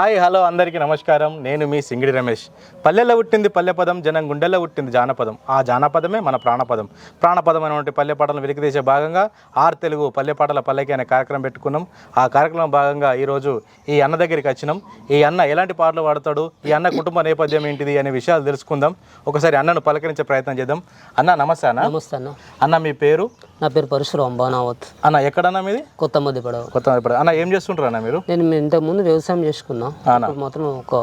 Hi hello అందరికీ నమస్కారం. నేను మీ సింగిడి రమేష్. పల్లెల్లో పుట్టింది పల్లె పదం జనం గుండెల్లో పుట్టింది జానపదం. ఆ జానపదమే మన ప్రాణపదం. ప్రాణపదం అనేటువంటి పల్లె పాటలను వెలికితీసే భాగంగా ఆర్ తెలుగు పల్లె పాటల పల్లెకి అనే కార్యక్రమం పెట్టుకున్నాం. ఆ కార్యక్రమం భాగంగా ఈరోజు ఈ అన్న దగ్గరికి వచ్చినాం. ఈ అన్న ఎలాంటి పాటలు పాడతాడు? ఈ అన్న కుటుంబ నేపథ్యం ఏంటిది అనే విషయాలు తెలుసుకుందాం. ఒకసారి అన్నను పలకరించే ప్రయత్నం చేద్దాం. అన్న నమస్తే అన్న. నమస్తే అన్న. మీ పేరు? నా పేరు పరశురాం బానావత్. అన్న ఎక్కడన్నా మీది? కొత్త మధ్య పడవ. కొత్త ఇప్పుడు అన్న ఏం చేస్తుంటారు అన్న మీరు? నేను ఇంతకు ముందు వ్యవసాయం చేసుకున్నా. ఇప్పుడు మాత్రం ఒక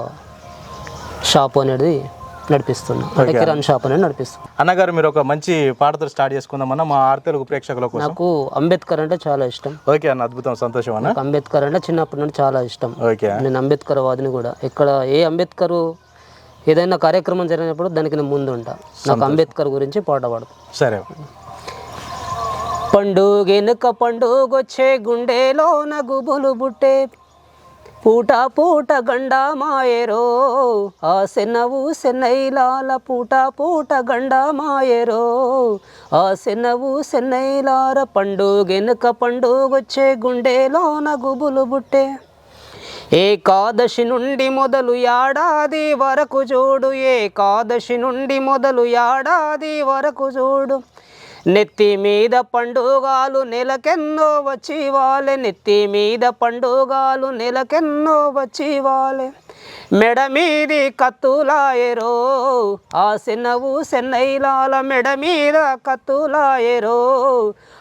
షాప్ అనేది నడిపిస్తున్నా. అంటే కిరాణ్ షాప్ అనేది నడిపిస్తున్నా. అన్నగారు మీరు ఒక మంచి పాటతో స్టార్ట్ చేసుకుందామన్న మా ఆర్ తెలుగు ప్రేక్షకుల కోసం. నాకు అంబేద్కర్ అంటే చాలా ఇష్టం. ఓకే అన్న అద్భుతం సంతోషం అన్న. నాకు అంబేద్కర్ అంటే చిన్నప్పటి నుండి చాలా ఇష్టం. ఓకే. నేను అంబేద్కర్ వాదిని కూడా. ఇక్కడ ఏ అంబేద్కర్ ఏదైనా కార్యక్రమం జరిగినప్పుడు దానికి నేను ముందు ఉంటా నాకు అంబేద్కర్ గురించి పాట పాడతాను సరే. పండుగెనుక పండుగొచ్చే గుండెలో నగుబులు బుట్టే. పూట పూట గండా మాయరో ఆ సెన్నవు సెన్నైలాల పూట పూట గండా మాయరో. ఆ సెన్నవు సెన్నైలార పండుగెనుక పండుగొచ్చే గుండెలో నగుబులు బుట్టే. ఏకాదశి నుండి మొదలు ఏడాది వరకు చూడు ఏకాదశి నుండి మొదలు ఏడాది వరకు చూడు. నెత్తి మీద పండుగాలు నెలకెన్నో వచ్చి వాలే నెత్తి మీద పండుగాలు నెలకెన్నో వచ్చి వాలే మెడ మీది కత్తులాయరో ఆ సిన్నవు సెన్నైలాల మెడ మీద కత్తులాయరో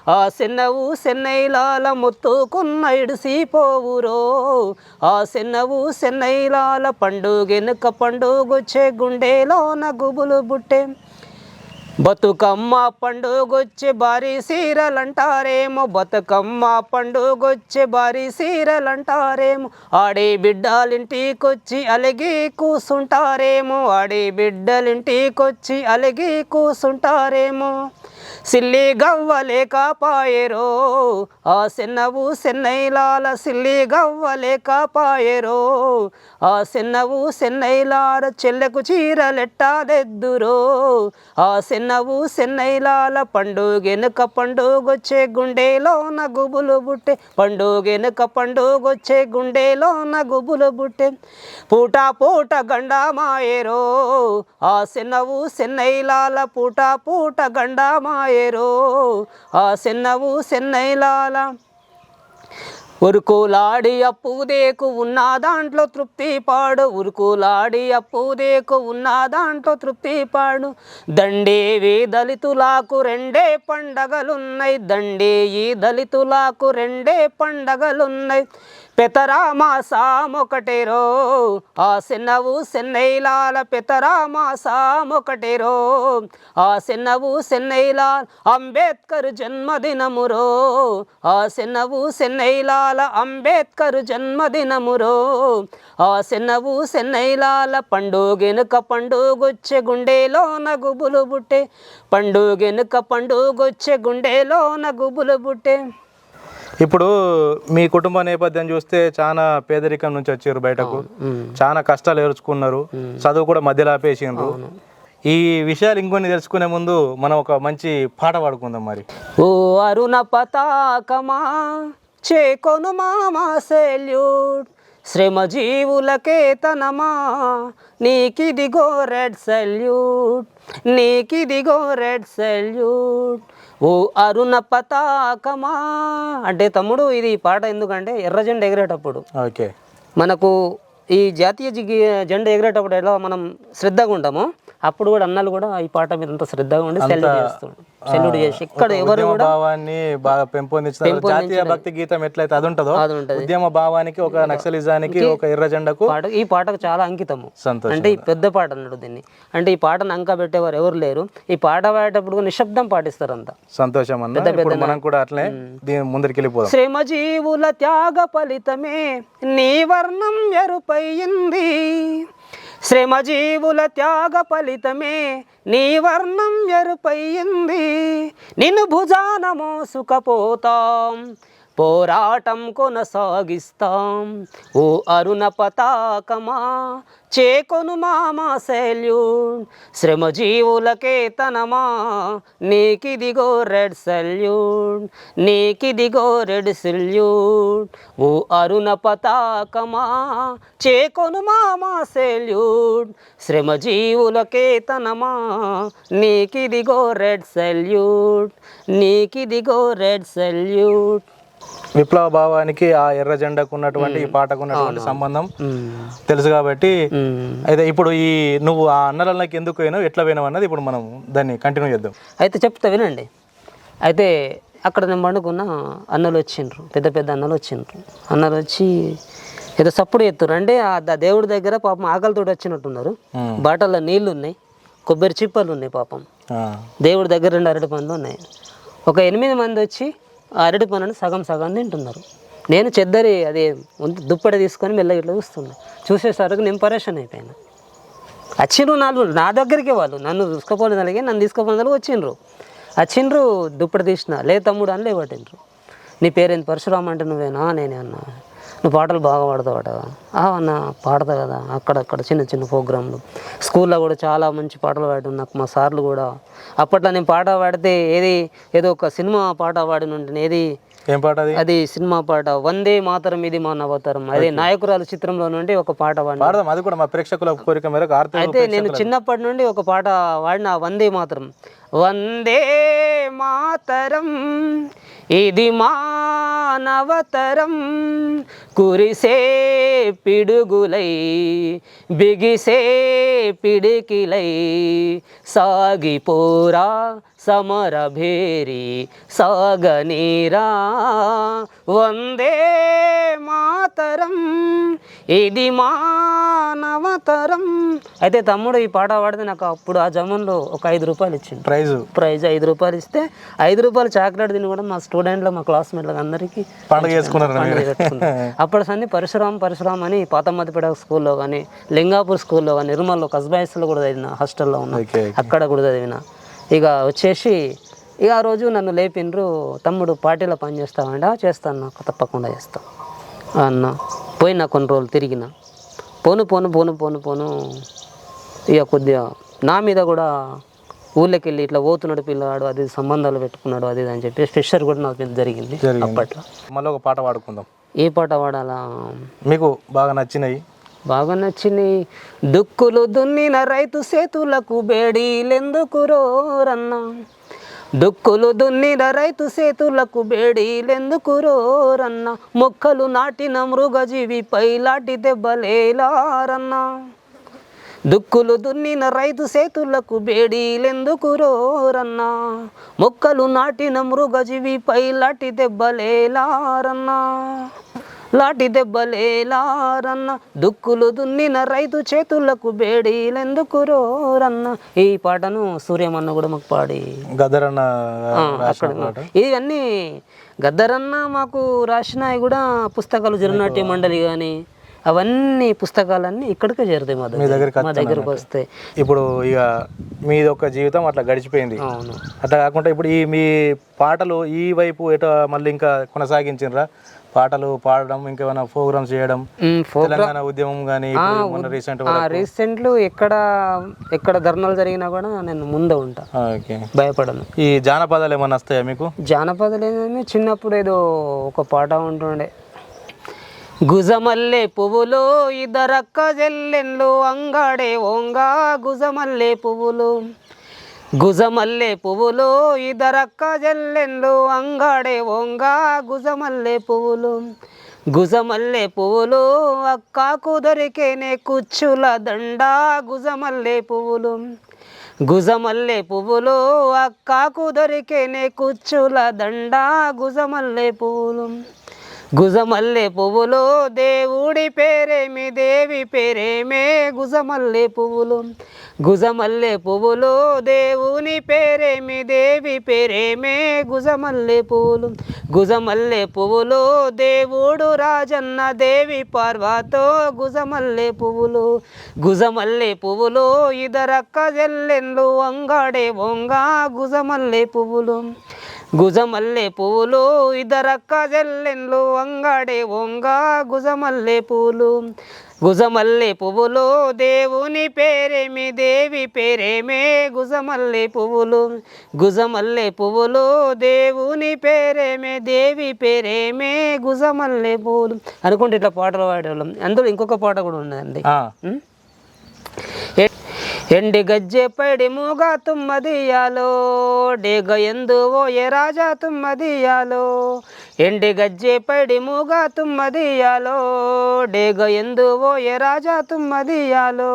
ఆ సిన్నవు సెన్నైలాల ముత్తుకున్న ఇడిసిపోవురో ఆ సిన్నవు సెన్నైలాల పండుగెనుక పండుగొచ్చే గుండెలో గుబులు బుట్టే బతుకమ్మ పండుగొచ్చి భారీ సీరలంటారేమో బతుకమ్మ పండుగొచ్చి భారీ సీరలంటారేమో ఆడే బిడ్డలింటికొచ్చి అలిగి కూసుంటారేమో ఆడే బిడ్డలింటికొచ్చి అలిగి కూసుంటారేమో. సిల్లి గవ్వలేకపాయరో ఆ సిన్నవు సెన్నైలాల సిల్లి గవ్వలేకపాయరో ఆ సిన్నవు సెన్నైలాల చెల్లెకు చీరలెట్టాదెద్దురో ఆ సిన్నవు సెన్నైలాల పండుగెనుక పండుగొచ్చే గుండెలోన గుబులు బుట్టే. పండుగెనుక పండుగొచ్చే గుండెలోన గుబులు బుట్టే. పూట పూట గండా మాయేరో. ఆ సిన్నవు సెన్నైలాల పూట పూట గండా మాయేరో. ఆ సిన్నవు సెన్నైలాల ఉరుకులాడి అప్పుదేకు ఉన్న దాంట్లో తృప్తి పాడు. ఉరుకులాడి అప్పుదేకు ఉన్న దాంట్లో తృప్తి పాడు. దండేవి దళితులకు రెండే పండగలున్నాయి. దండేయి దళితులకు రెండే పండగలున్నాయి. పెతరామా సామొకటేరో ఆ సిన్నవు సెన్నైలాల పెతరామా సామొకటేరో ఆ సిన్నవు సెన్నైలాల్ అంబేద్కర్ జన్మదినమురో ఆ సిన్నవు సెన్నైలాల అంబేద్కర్ జన్మదినమురో ఆ సిన్నవు సెన్నైలాల పండుగెనుక పండుగొచ్చే గుండెలో నగుబులు బుట్టే పండుగెనుక పండుగొచ్చే గుండెలో నగుబులు బుట్టే. ఇప్పుడు మీ కుటుంబ నేపథ్యం చూస్తే చాలా పేదరికం నుంచి వచ్చారు బయటకు. చాలా కష్టాలు ఎదుర్కొన్నారు చదువు కూడా మధ్యలో ఆపేసిండ్రు. ఈ విషయాలు ఇంకొన్ని తెలుసుకునే ముందు మనం ఒక మంచి పాట పాడుకుందాం మరి. ఓ అరుణ పతాకమా చేకొను మామా సెల్యూట్. శ్రమ జీవులకే తనమా నీకిదిగో రెడ్ సెల్యూట్. నీకిదిగో రెడ్ సెల్యూట్. ఓ అరుణ పతాకమా? అంటే తమ్ముడు ఇది పాట ఎందుకంటే ఎర్ర జెండా ఎగిరేటప్పుడు. ఓకే. మనకు ఈ జాతీయ జెండా ఎగిరేటప్పుడు ఎలా మనం శ్రద్ధగా ఉంటామో అప్పుడు కూడా అన్నలు కూడా ఈ పాట మీద అంత శ్రద్ధగా ఉండి సెల్యూట్ చేస్తాడు సెల్యూట్ చేసి ఇక్కడ ఎవరు ఉద్యమ భావాన్ని బాగా పెంపొందించిన జాతీయ భక్తి గీతం ఎట్లయితే అది ఉంటుందో ఉద్యమ భావానికి ఒక నక్సలిజానికి ఒక ఎర్ర జెండకు పాట ఈ పాటకు చాలా అంకితము. సంతోషం అంటే ఈ పెద్ద పాట అన్నాడు దీన్ని. అంటే ఈ పాటను అంక పెట్టేవారు ఎవరు లేరు. ఈ పాట పాడేటప్పుడు కూడా నిశ్శబ్దం పాటిస్తారు అంతా సంతోషం అన్న. ఇప్పుడు మనం కూడా అట్లనే దీని ముందరికి వెళ్ళిపోదాం. శ్రమజీవుల త్యాగ ఫలితమే నీ వర్ణం ఎరుపయింది శ్రమజీవుల త్యాగ ఫలితమే నీ వర్ణం ఎరుపయింది నిన్ను భుజాన మోసుకపోతాం. పోరాటం కొనసాగిస్తాం. ఓ అరుణ పతాకమా చేకొను మామా సెల్యూట్ శ్రమజీవులకే తనమా నీకిదిగో రెడ్ సెల్యూట్ నీకిదిగో రెడ్ సెల్యూట్ ఓ అరుణ పతాకమా చేకొను మామా సెల్యూట్ శ్రమజీవులకే తనమా నీకిదిగో రెడ్ సెల్యూట్ నీకిదిగో రెడ్ సెల్యూట్ విప్లవ భావానికి ఆ ఎర్ర జెండాకు ఉన్నటువంటి ఈ పాటకు ఉన్నటువంటి సంబంధం తెలుసు కాబట్టి అయితే ఇప్పుడు ఈ నువ్వు ఆ అన్నలకి ఎందుకు పోయినావు ఎట్లా పోయినావు అన్నది ఇప్పుడు మనం దాన్ని కంటిన్యూ చేద్దాం. అయితే చెప్తా వినండి. అయితే అక్కడ నేను పండుకున్న అన్నలు వచ్చిండ్రు పెద్ద పెద్ద అన్నలు వచ్చిండ్రు. అన్నలు వచ్చి ఏదో సప్పుడు ఎత్తురు అంటే ఆ దేవుడి దగ్గర పాపం ఆకలితో వచ్చినట్టున్నారు. బాటల్లో నీళ్ళు ఉన్నాయి కొబ్బరి చిప్పలు ఉన్నాయి పాపం. దేవుడి దగ్గర రెండు అరటి పండ్లు ఉన్నాయి. ఒక ఎనిమిది మంది వచ్చి అరటి పనులు సగం సగం తింటున్నారు. నేను చెద్దరి అది ఉంత- దుప్పటి తీసుకొని మెల్లగా ఇట్లా చూస్తున్నా. చూసేసరికి నేను పరేషాన్ అయిపోయాను. వచ్చిండ్రు నాలుగు నా దగ్గరికి వాళ్ళు. నన్ను తీసుకుపోలేదు అలాగే నన్ను తీసుకుపోయిన వచ్చిండ్రు. వచ్చిండ్రు దుప్పటి తీసిన లే తమ్ముడు అని లేవట్టిండ్రు నీ పేరేంది? పరశురామ్ అంటే నువ్వేనా? నేనే అన్నా. నువ్వు పాటలు బాగా పాడతావట. ఆ అన్న పాడతా కదా. అక్కడక్కడ చిన్న చిన్న ప్రోగ్రాంలు. స్కూల్లో కూడా చాలా మంచి పాటలు పాడి నాకు మా సార్లు కూడా. అప్పట్లో నేను పాట పాడితే ఏది ఏదో ఒక సినిమా పాట పాడిన ఉంటుంది ఏది ఏం పాట అది? అది సినిమా పాట. వందే మాతరం ఇది మా నవతరం అదే నాయకురాలు చిత్రంలో నుండి ఒక పాట పాడదాం అది కూడా మా ప్రేక్షకుల కోరిక మేరకు అయితే నేను చిన్నప్పటి నుండి ఒక పాట వాడిన వందే మాతరం. వందే మాతరం ఇది మానవతరం కురిసే పిడుగులై బిగిసే పిడికిలై సాగిపోరా సమరభేరి సాగనీరా. వందే మాతరం ఇది మానవతరం. అయితే తమ్ముడు ఈ పాట పాడితే నాకు అప్పుడు ఆ జమంలో ఒక ఐదు రూపాయలు ఇచ్చిండు. ప్రైజ్. ప్రైజ్ ఐదు రూపాయలు ఇస్తే ఐదు రూపాయలు చాక్లెట్ తిని కూడా మా స్టూడెంట్లు మా క్లాస్మేట్లకు అందరికీ పండుగ చేసుకున్నారు. అప్పటి సంది పరశురామ్ పరశురామ్ అని పాతమ్మదిపేట స్కూల్లో కానీ లింగాపూర్ స్కూల్లో కానీ నిర్మల్లో కస్బాయిస్లో కూడా చదివిన హాస్టల్లో ఉన్నా అక్కడ కూడా చదివిన. ఇక వచ్చేసి ఇక ఆ రోజు నన్ను లేపిండ్రు తమ్ముడు పార్టీలో పని చేస్తావంటే "ఆ, చేస్తాను నాకు తప్పకుండా చేస్తా. అన్న పోయినా కొన్ని రోజులు తిరిగిన. పోను పోను పోను పోను పోను. ఇక కొద్దిగా నా మీద కూడా ఊళ్ళోకి వెళ్ళి ఇట్లా పోతున్నాడు పిల్లవాడు అది సంబంధాలు పెట్టుకున్నాడు అది అని చెప్పి ఫిషర్ కూడా నాకు మీద జరిగింది. అప్పట్లో. మళ్ళీ ఒక పాట పాడుకుందాం. ఏ పాట పాడాలా? మీకు బాగా నచ్చినవి బాగా నచ్చింది దుక్కులు దున్నిన రైతు సేతులకు బేడీలెందుకు రోరన్నా దుక్కులు దున్నిన రైతు సేతులకు బేడీలెందుకు రోరన్నా మొక్కలు నాటిన మృగజీవిపై లాటి దెబ్బలేలారన్నా దుక్కులు దున్నిన రైతు సేతులకు బేడీలెందుకు రోరన్నా మొక్కలు నాటిన మృగజీవిపై లాటి దెబ్బలేలారన్నా లాటి దెబ్బలేలారన్న దుక్కులు దున్నిన రైతు చేతులకు బేడీలెందుకు రోరన్న. ఈ పాటను సూర్యమన్న కూడా మాకు పాడి. గదరన్న అక్కడ ఇవన్నీ గద్దరన్న మాకు రాసినవి కూడా పుస్తకాలు జరునాట్య మండలి కానీ అవన్నీ పుస్తకాలన్నీ ఇక్కడికే చేరుతాయి మా దగ్గర. మా దగ్గరకు వస్తాయి. ఇప్పుడు ఇక మీది ఒక జీవితం అట్లా గడిచిపోయింది. అవును. అట్లా కాకుండా ఇప్పుడు ఈ మీ పాటలు ఈ వైపు ఎట మళ్ళీ ఇంకా కొనసాగించినరా? పాటలు పాడడం ఇంకేమైనా ప్రోగ్రామ్స్ చేయడం తెలంగాణ ఉద్యమం కానీ రీసెంట్ రీసెంట్లు ఎక్కడ ఎక్కడ ధర్నాలు జరిగినా కూడా నేను ముందే ఉంటా. ఓకే. భయపడను. ఈ జానపదాలు ఏమన్నా వస్తాయా మీకు? జానపదాలు ఏంటంటే చిన్నప్పుడు ఏదో ఒక పాట ఉంటుండే. గుజమల్లె పువ్వులు ఇద్దరక్క జల్లెన్లు అంగాడే ఓంగా గుజమల్లె పువ్వులు. గుజమల్లె పువ్వులు ఇద్దరక్క జల్లెండ్లు అంగడే వంగా గుజమల్లె పువ్వులు. గుజమల్లె పువ్వులు అక్కకు దొరికేనే కుచ్చుల దండ గుజమల్లె పువ్వులు. గుజమల్లె పువ్వులు అక్కకు దొరికేనే కుచ్చుల దండ గుజమల్లె పువ్వులు. గుజమల్లె పువ్వులు దేవుడి పేరేమి దేవి పేరేమే గుజమల్లె పువ్వులు. గుజమల్లె పువ్వులు దేవుని పేరేమి దేవి పేరేమే గుజమల్లె పువ్వులు. గుజమల్లె పువ్వులు దేవుడు రాజన్న దేవి పార్వతో గుజమల్లె పువ్వులు. గుజమల్లె పువ్వులు ఇదరక్క జల్లెన్లు అంగడే వంగా గుజమల్లె పువ్వులు. గుజమల్లె పూలు ఇద్దరక్క జల్లెన్లు అంగడే ఒంగ గుజమల్లె పూలు. గుజమల్లె పువ్వులు దేవుని పేరేమి దేవి పేరేమే గుజమల్లె పువ్వులు. గుజమల్లె పువ్వులు దేవుని పేరేమే దేవి పేరేమే గుజమల్లె పువ్వులు అనుకుంటే ఇట్లా పాటలు పాడేవాళ్ళం. అందులో ఇంకొక పాట కూడా ఉన్నదండి ఎండి గజ్జె పైడి మూగా తుమ్మదియాలో డేగ ఎందు ఓయే రాజా తుమ్మదియాలో ఎండి గజ్జె పైడి మూగా తుమ్మదియాలో డేగ ఎందు ఓయే రాజా తుమ్మదియాలో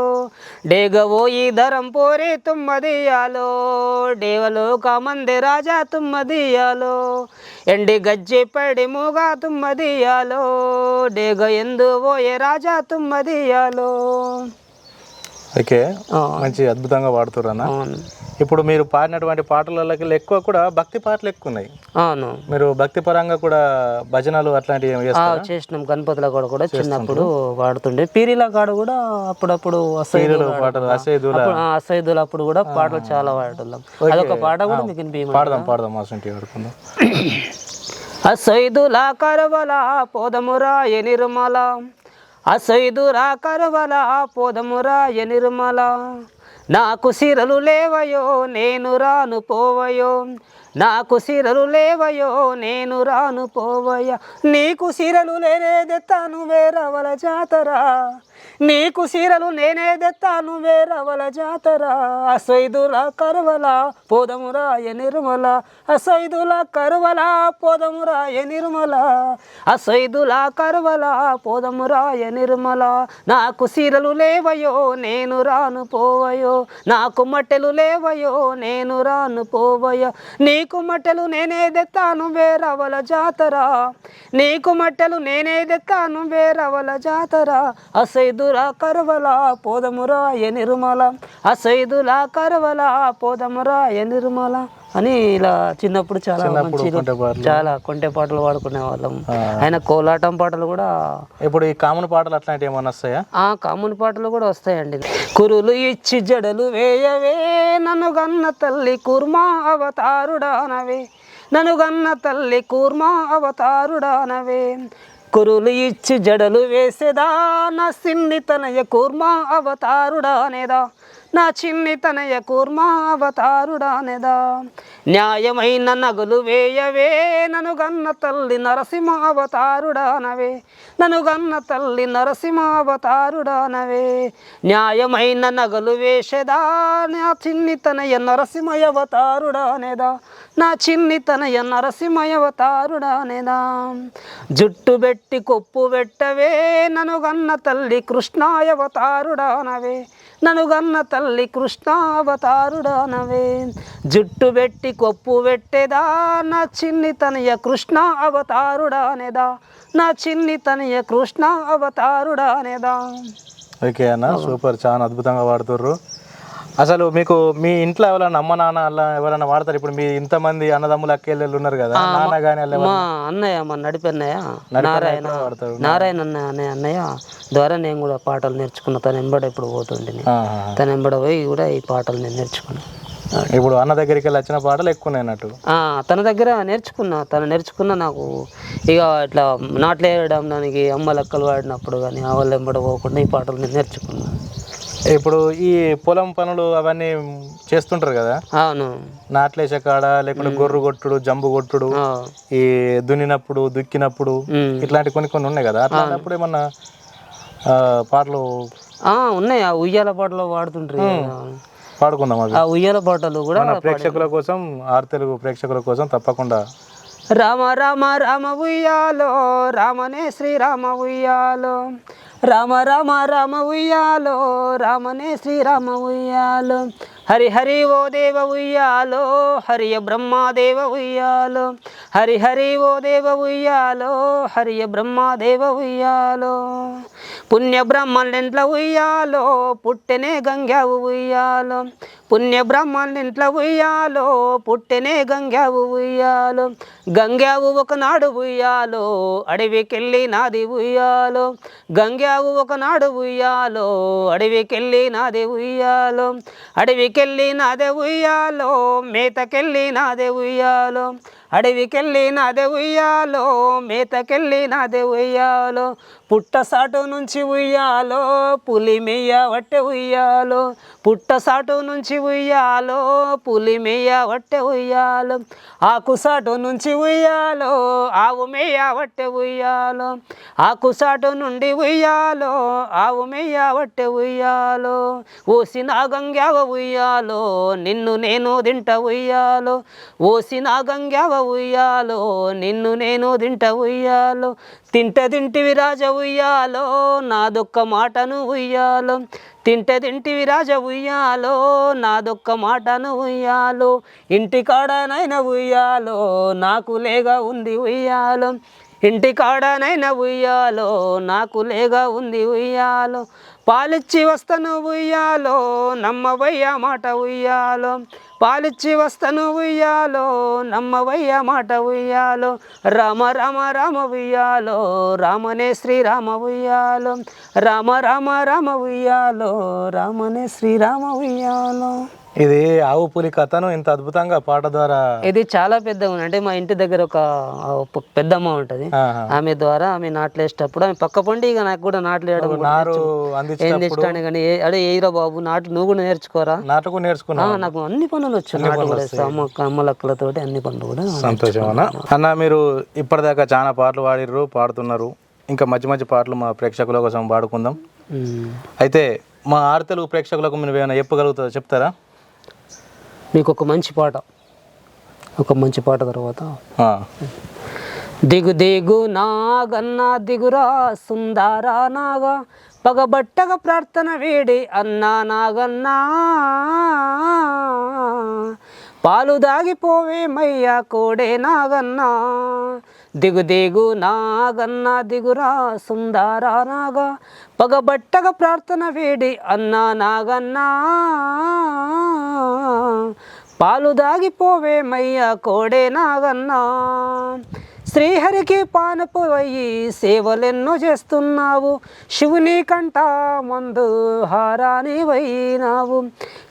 డేగ ఓయి ధరం పోరే తుమ్మదియాలో డేవలో మంది రాజా తుమ్మదియాలో ఎండి గజ్జె పైడి మూగా తుమ్మదియాలో డేగ ఎందు ఓయే రాజా తుమ్మదియాలో ఓకే. మంచి అద్భుతంగా అవును. ఇప్పుడు మీరు పాడినటువంటి పాటలకి ఎక్కువ కూడా భక్తి పాటలు ఎక్కువ ఉన్నాయి అవును. మీరు భక్తి పరంగా కూడా భజనలు అట్లాంటివి చేసినాం. గణపతుల కాడ కూడా చిన్నప్పుడు వాడుతుండే పీరీల కాడ కూడా అప్పుడప్పుడు అసైదులు పాటలు అసేదుల? అసైదులు అప్పుడు కూడా పాటలు చాలా పాడేటోళ్ళం అదొక పాట కూడా మీకు? పాడదాం పాడదాం మా సొంటి ఆడుకుందాం అసైదుల కరవల పోదమురా ఎనిరుమల అసైదురా కరవల పోదమురా ఎనిర్మల నాకు సిరలు లేవయో నేను రాను పోవయో. నాకు సిరలు లేవయో నేను రాను పోవయ. నీకు సిరలు లేనేదెత్తాను వేరవల జాతరా. నీకు సీరలు నేనే తెత్తాను వేరవల జాతర. అసైదుల కరవల పోదమురా ఎ నిర్మల. అసైదుల కరవల పోదమురా ఎ నిర్మల. అసైదుల కరవల పోదమురా ఎ నిర్మల. నాకు సీరలు లేవయో నేను రాను పోవయో. నాకు మట్టెలు లేవయో నేను రాను పోవయో. నీకు మట్టెలు నేనే తెత్తాను వేరవల జాతర. నీకు మట్టెలు నేనే తెత్తాను వేరవల జాతర. అసైదుల కరవల పోదమురా ఎ నిర్మల? అసైదుల కరవల పోదమురా ఎ నిర్మల? అని ఇలా చిన్నప్పుడు చాలా మంచి. చాలా కొంటె పాటలు పాడుకునే వాళ్ళం. ఆయన కోలాటం పాటలు కూడా ఇప్పుడు ఈ కామన్ పాటలు అట్లాంటివి ఏమన్నా వస్తాయా? ఆ కాముని పాటలు కూడా వస్తాయండి. కురులు ఇచ్చి జడలు వేయవే నన్ను గన్న తల్లి కుర్మా అవతారుడానవే. నన్ను గన్న తల్లి కూర్మా అవతారుడానవే. కురులు ఇచ్చి జడలు వేసేదా? నా సిన్ని తనయ అవతారుడా అవతారుడానేదా నా చిన్ని తనయ అవతారుడా అవతారుడానేదా న్యాయమైన నగులు వేయవే నను గన్న తల్లి నరసింహావతారుడానవే. అవతారుడానవే గన్న తల్లి నరసింహావతారుడానవే. న్యాయమైన నగలు వేషదా నా చిన్ని తనయ నరసింహ నా చిన్ని తనయ నరసింహ జుట్టు పెట్టి కొప్పు పెట్టవే నను గన్న తల్లి కృష్ణాయవతారుడానవే. నను గన్న తల్లి కృష్ణావతారుడానవే. జుట్టు పెట్టి కొప్పు పెట్టేదా? నా చిన్ని తనయ కృష్ణ అవతారుడానేదా నా చిన్ని తనయ కృష్ణ అవతారుడానేదా ఓకే అన్న సూపర్. చాలా అద్భుతంగా పాడుతుర్రు. అసలు మీకు మీ ఇంట్లో ఎవరైనా అమ్మ నాన్న అలా ఎవరైనా వాడతారు ఇప్పుడు మీ ఇంతమంది అన్నదమ్ములు అక్కేళ్ళు ఉన్నారు కదా నాన్న కానీ మా అన్నయ్య మా నడిపి అన్నయ్య. నారాయణ. నారాయణ అన్న అనే అన్నయ్య. ద్వారా నేను కూడా పాటలు నేర్చుకున్న. తను ఎంబడ ఇప్పుడు పోతుండే. తను ఎంబడ పోయి కూడా ఈ పాటలు నేను నేర్చుకున్నా. ఇప్పుడు అన్న దగ్గరికి వెళ్ళి వచ్చిన పాటలు ఎక్కువ అన్నట్టు. తన దగ్గర నేర్చుకున్నా తను నేర్చుకున్న నాకు. ఇక ఇట్లా నాట్లేయడం దానికి అమ్మ లెక్కలు వాడినప్పుడు కానీ ఆ వాళ్ళు ఎంబడ పోకుండా ఈ పాటలు నేను నేర్చుకున్నా. ఇప్పుడు ఈ పొలం పనులు అవన్నీ చేస్తుంటారు కదా? అవును. నాట్లేసే కాడ లేకుంటే గొర్రు కొట్టుడు జంబు కొట్టుడు ఈ దున్నినప్పుడు దుక్కినప్పుడు. ఇట్లాంటి కొన్ని కొన్ని ఉన్నాయి కదా? అట్లాంటప్పుడు ఏమన్నా పాటలు ఆ, ఉన్నాయి. ఆ ఉయ్యాల పాటలు వాడుతుంటారు. పాడుకుందాం అవి ఆ ఉయ్యాల పాటలు కూడా మన ప్రేక్షకుల కోసం ఆరు తెలుగు ప్రేక్షకుల కోసం తప్పకుండా. రామ రామ రామ ఉయ్యాలో రామనే శ్రీరామ ఉయ్యాలో. రామ రామ రామ ఉయ్యాలో రామనే శ్రీరామ ఉయ్యాలో. హరి హరి ఓ దేవ ఉయ్యాలో హరియ బ్రహ్మదేవ ఉయ్యాలో. హరి హరి ఓ దేవ ఉయ్యాలో హరియ బ్రహ్మదేవ ఉయ్యాలో. పుణ్య బ్రహ్మలెంట్ల ఉయ్యాలో పుట్టెనే గంగావు ఉయ్యాలో. పుణ్య బ్రహ్మనింట్ల ఉయ్యాలో పుట్టెనే గంగావు ఉయ్యాలో. గంగావు ఒకనాడు ఉయ్యాలో అడవికెళ్ళి నాది ఉయ్యాలో. గంగావు ఒకనాడు ఉయ్యాలో. అడవికెళ్ళి నాదే ఉయ్యాలో. అడవికెళ్ళి నాదే ఉయ్యాలో. మేతకెళ్ళి నాదే ఉయ్యాలో. అడవికెళ్ళి నాదే ఉయ్యాలో. మేతకెళ్ళి నాదే ఉయ్యాలో. పుట్టసాటు నుంచి ఉయ్యాలో పులిమెయ్య వట్టె ఉయ్యాలో. పుట్టసాటు నుంచి ఉయ్యాలో పులి మెయ్య వట్టె ఉయ్యాలో. ఆకుసాటు నుంచి ఉయ్యాలో ఆవు మెయ్య వట్టె ఉయ్యాలో. ఆకుసాటు నుండి ఉయ్యాలో ఆవు మెయ్య వట్టె ఉయ్యాలో. ఓసిన గంగావ ఉయ్యాలో నిన్ను నేను దింట ఉయ్యాలో. ఓసిన గంగావ ఉయ్యాలో నిన్ను నేను దింట ఉయ్యాలో. తింట తింటివి రాజ ఉయ్యాలో నాదొక్క మాటను ఉయ్యాలో. తింట తింటివి రాజ ఉయ్యాలో నాదొక్క మాటను ఉయ్యాలో. ఇంటి కాడనైనా ఉయ్యాలో నాకు లేగా ఉంది ఉయ్యాలో. ఇంటి కాడనైనా ఉయ్యాలో నాకు లేగా ఉంది ఉయ్యాలో. పాలిచ్చి వస్తను ఉయ్యాలో నమ్మవయ్య మాట ఉయ్యాలో. పాలిచ్చి వస్తను ఉయ్యాలో నమ్మవయ్య మాట ఉయ్యాలో రామ రామ రామ ఉయ్యాలో రామనే శ్రీరామ ఉయ్యాలో రామ రామ రామ ఉయ్యాలో రామనే శ్రీరామ ఉయ్యాలో. ఇది ఆవు పులి కథను ఇంత అద్భుతంగా పాట ద్వారా ఇది చాలా పెద్దగా ఉంది. అంటే మా ఇంటి దగ్గర ఒక పెద్దమ్మ ఉంటుంది. ఆమె ద్వారా ఆమె నాట్లు వేసేటప్పుడు ఆమె పక్క పండి ఇక నాకు కూడా నాట్లు వేయడం కూడా నారు ఇష్టాన్ని కానీ అడే ఏయిరా బాబు నాటు నువ్వు కూడా నేర్చుకోరా? నాటకు ఆ, నేర్చుకున్నా నాకు అన్ని పనులు వచ్చు నాటు కూడా. అమ్మ అమ్మలక్కలతోటి అన్ని పనులు కూడా సంతోషం అన్న మీరు ఇప్పటిదాకా చాలా పాటలు పాడిర్రు పాడుతున్నారు. ఇంకా మంచి మంచి పాటలు మా ప్రేక్షకుల కోసం పాడుకుందాం. అయితే మా ఆరు తెలుగు ప్రేక్షకులకు మీరు ఏమైనా చెప్పగలుగుతారో చెప్తారా? మీకు ఒక మంచి పాట. ఒక మంచి పాట తర్వాత. దిగు దిగు నాగన్న దిగురా సుందరా నాగా పగబట్టగ ప్రార్థన వేడి అన్నా నాగన్నా. పాలు దాగిపోవేమయ్యా కోడే నాగన్నా. దిగు దిగు నాగన్న దిగురా సుందారా నాగా. పగబట్టగ ప్రార్థన వేడి అన్నా నాగన్నా. పాలు దాగిపోవేమయ్యా కోడే నాగన్నా. శ్రీహరికి పానపోయి సేవలెన్నో చేస్తున్నావు. శివుని కంట మందు హారాని వైనావు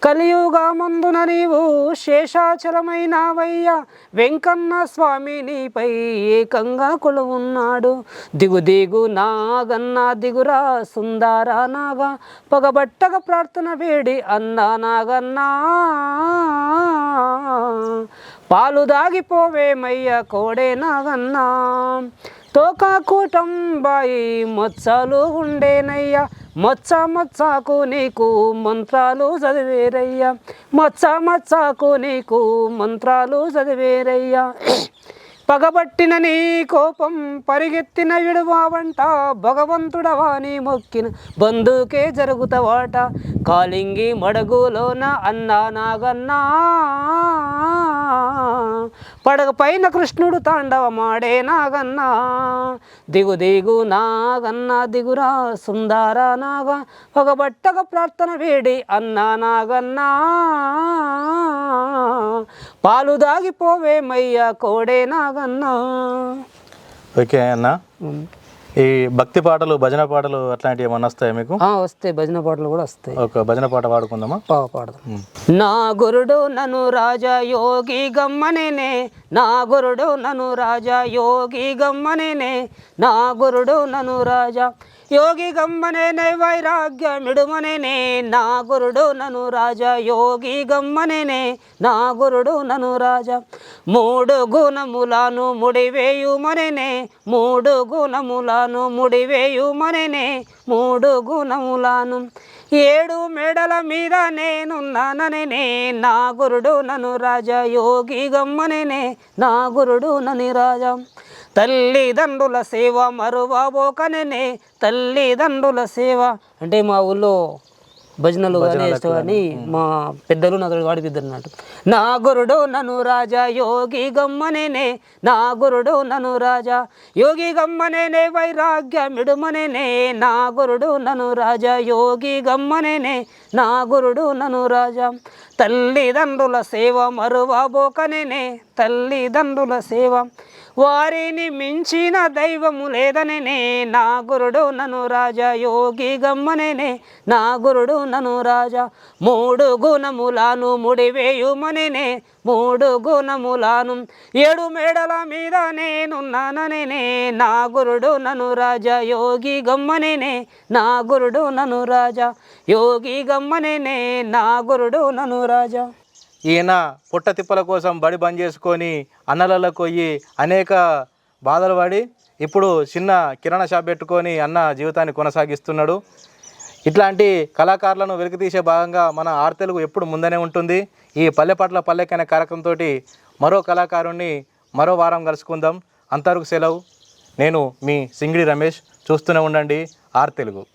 కలియుగా మందున నీవు శేషాచలమైనవయ్యా. వెంకన్న స్వామి నీపై ఏకంగా కొలువున్నాడు. దిగు దిగు నాగన్న దిగురా సుందారా నాగా. పగబట్టగ ప్రార్థన వేడి అన్నా నాగన్నా. పాలు దాగిపోవేమయ్య కోడే నాగన్న. తోకాకూటం బాయి మొచ్చలు ఉండేనయ్యా. మొచ్చ మొచ్చాకు నీకు మంత్రాలు చదివేరయ్యా. మొచ్చ మొచ్చాకు నీకు మంత్రాలు చదివేరయ్యా. పగబట్టిన నీ కోపం పరిగెత్తిన విడువావంట భగవంతుడవా నీ మొక్కిన బంధుకే జరుగుతావాట కాలింగి మడగులోన అన్నా నాగన్నా. పడగ పైన కృష్ణుడు తాండవమాడే నాగన్నా. దిగు దిగు నాగన్నా దిగురా సుందార నాగ. పగబట్టగ ప్రార్థన వేడి అన్నా నాగన్నా. పాలు దాగిపోవేమయ్యా కోడే నాగ. నాగన్నా ఓకే అన్న. ఈ భక్తి పాటలు భజన పాటలు అట్లాంటివి ఏమన్నా వస్తాయా మీకు? వస్తాయి. భజన పాటలు కూడా వస్తాయి. ఒక భజన పాట పాడుకుందామా? పావ పాడదాం. నా గురుడు నన్ను రాజా యోగి గమ్మనేనే. నా గురుడు నన్ను రాజా యోగి గమ్మనేనే. నా గురుడు నన్ను రాజా యోగి గమ్మనేనే వైరాగ్యమిడుమనేనే నా గురుడు నన్ను రాజా. యోగి గమ్మనేనే నా గురుడు నను రాజా. మూడు గుణములను ముడివేయుమనేనే మూడు గుణములను ముడివేయుమనేనే మూడు గుణములను. ఏడు మెడల మీద నేనున్నాననే నా గురుడు నను రాజా. యోగి గమ్మనేనే నా గురుడు నని రాజా. తల్లిదండ్రుల సేవ మరువబోకనే తల్లిదండ్రుల సేవ. అంటే మా ఊళ్ళో భజనలు కానీ వేసేవాడిని మా పెద్దలు నా వాడి పెద్దలు అన్నట్టు నా గురుడు నన్ను రాజా యోగి గమ్మనేనే. నా గురుడు నన్ను రాజా యోగి గమ్మనేనే. వైరాగ్య మిడుమనేనే. నా గురుడు నన్ను రాజా యోగి గమ్మనేనే. నా గురుడు నన్ను రాజా తల్లిదండ్రుల సేవ మరువబోకనేనే. తల్లిదండ్రుల సేవ. వారిని మించిన దైవము లేదనే నా గురుడు నను రాజా యోగి గమ్మనేనే నా గురుడు నను రాజా. మూడు గుణములాను ముడివేయుమనే మూడు గుణములాను ఏడు మేడల మీద నేనున్నాననే నా గురుడు నను రాజా యోగి గమ్మనేనే నా గురుడు నను రాజా. యోగి గమ్మనేనే నా గురుడు నను రాజా. ఈయన పుట్ట తిప్పల కోసం బడి బంద్ చేసుకొని అన్నలలో పోయి అనేక బాధలు పడి ఇప్పుడు చిన్న కిరాణా షాప్ పెట్టుకొని అన్న జీవితాన్ని కొనసాగిస్తున్నాడు. ఇట్లాంటి కళాకారులను వెలికితీసే భాగంగా మన ఆర్ తెలుగు ఎప్పుడు ముందనే ఉంటుంది. ఈ పల్లె పట్ల పల్లెకైన కార్యక్రమంతో మరో కళాకారుణ్ణి మరో వారం కలుసుకుందాం. అంతవరకు సెలవు. నేను మీ సింగిడి రమేష్. చూస్తూనే ఉండండి ఆర్ తెలుగు.